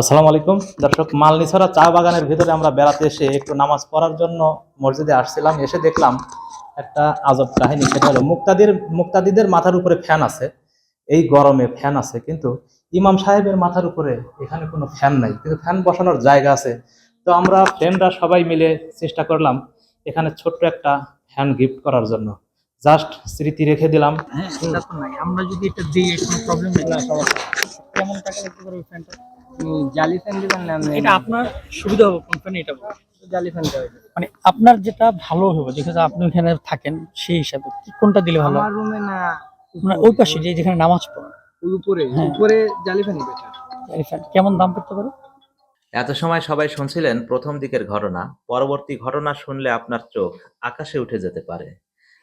আসসালামু আলাইকুম। দর্শক মালনিছড়া চা বাগানের ভিতরে আমরা বেড়াতে এসে একটু নামাজ পড়ার জন্য মসজিদে আসছিলাম এসে দেখলাম একটা আজব কাহিনী সেটা হলো মুক্তাদির মুক্তাদিদের মাথার উপরে ফ্যান আছে এই গরমে ফ্যান আছে কিন্তু ইমাম সাহেবের মাথার উপরে এখানে কোনো ফ্যান নাই কিন্তু ফ্যান বসানোর জায়গা আছে। তো আমরা ফ্রেন্ডরা সবাই মিলে চেষ্টা করলাম এখানে ছোট্ট একটা ফ্যান গিফট করার জন্য। জাস্ট স্মৃতি রেখে দিলাম। হ্যাঁ আমরা যদি এটা দিই কোনো প্রবলেম নেই। কেমন টাকা লাগতে ফ্যানটা? জালি ফ্যান দিবেন না আপনি এটা আপনার সুবিধা হবে কোন ফ্যান এটা জালি ফ্যান দেওয়া মানে আপনার যেটা ভালো হবে যেখানে আপনি ওখানে থাকেন সেই হিসাবে কি কোনটা দিলে ভালো? আমার রুমে না মানে ওই পাশে যে যেখানে নামাজ পড়েন ওই উপরে হ্যাঁ। উপরে জালি ফ্যানই বেটার এই ফ্যান কেমন দাম পড়তে পারে? এত সময় সবাই শুনছিলেন প্রথম দিকের ঘটনা পরবর্তী ঘটনা শুনলে আপনার চোখ আকাশে উঠে যেতে পারে।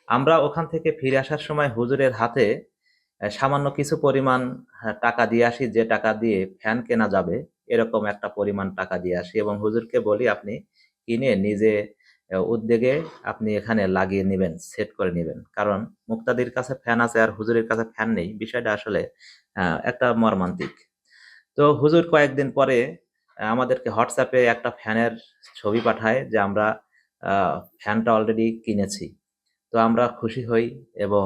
আমরা ওখান থেকে ফিরে আসার সময় হুজুরের হাতে সামান্য কিছু পরিমাণ হ্যাঁ, টাকা দিয়ে আসি যে টাকা দিয়ে ফ্যান কেনা যাবে এরকম একটা পরিমাণ টাকা দিয়ে আসি এবং হুজুরকে বলি আপনি কিনে নিজে উদ্যোগে আপনি এখানে লাগিয়ে নেবেন সেট করে নেবেন। কারণ মুক্তাদির কাছে ফ্যান আছে আর হুজুরের কাছে ফ্যান নেই। বিষয়টা আসলে একটা মর্মান্তিক। তো হুজুর কয়েকদিন পরে আমাদেরকে হোয়াটসঅ্যাপে একটা ফ্যানের ছবি পাঠায় যে আমরা ফ্যানটা অলরেডি কিনেছি। তো আমরা খুশি হই এবং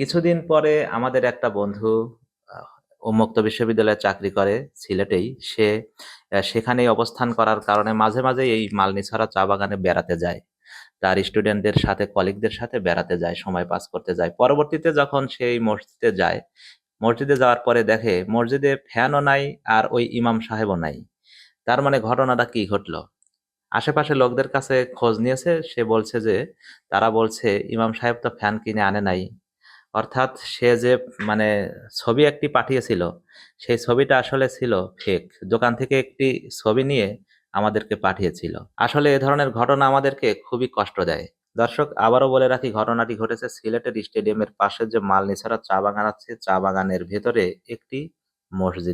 কিছুদিন পরে আমাদের একটা বন্ধু উন্মুক্ত বিশ্ববিদ্যালয়ে চাকরি করে সিলেটেই। সে সেখানেই অবস্থান করার কারণে মাঝে মাঝে এই মালনিছড়া চা বাগানে বেড়াতে যায়। তার স্টুডেন্টদের সাথে, কলিগদের সাথে বেড়াতে যায়, সময় পাস করতে যায়। পরবর্তীতে যখন সেই মসজিদে যায়, মসজিদে যাওয়ার পরে দেখে মসজিদে ফ্যানও নাই আর ওই ইমাম সাহেবও নাই। তার মানে ঘটনাটা কি ঘটলো? আশেপাশে লোকদের কাছে খোঁজ নিয়েছে। সে বলছে যে, তারা বলছে, ইমাম সাহেব তো ফ্যান কিনে আনে নাই। অর্থাৎ সে যে মানে ছবি একটি পাঠিয়েছিল, সেই ছবিটা আসলে ছিল ফেক দোকান থেকে একটি ছবি নিয়ে আমাদেরকে পাঠিয়েছিল। আসলে এ ধরনের ঘটনা আমাদেরকে খুবই কষ্ট দেয়। দর্শক, আবারও বলে রাখি, ঘটনাটি ঘটেছে সিলেটের স্টেডিয়ামের পাশে যে মাল মালনিছাড়া চা বাগান আছে, চা বাগানের ভেতরে একটি মসজিদে।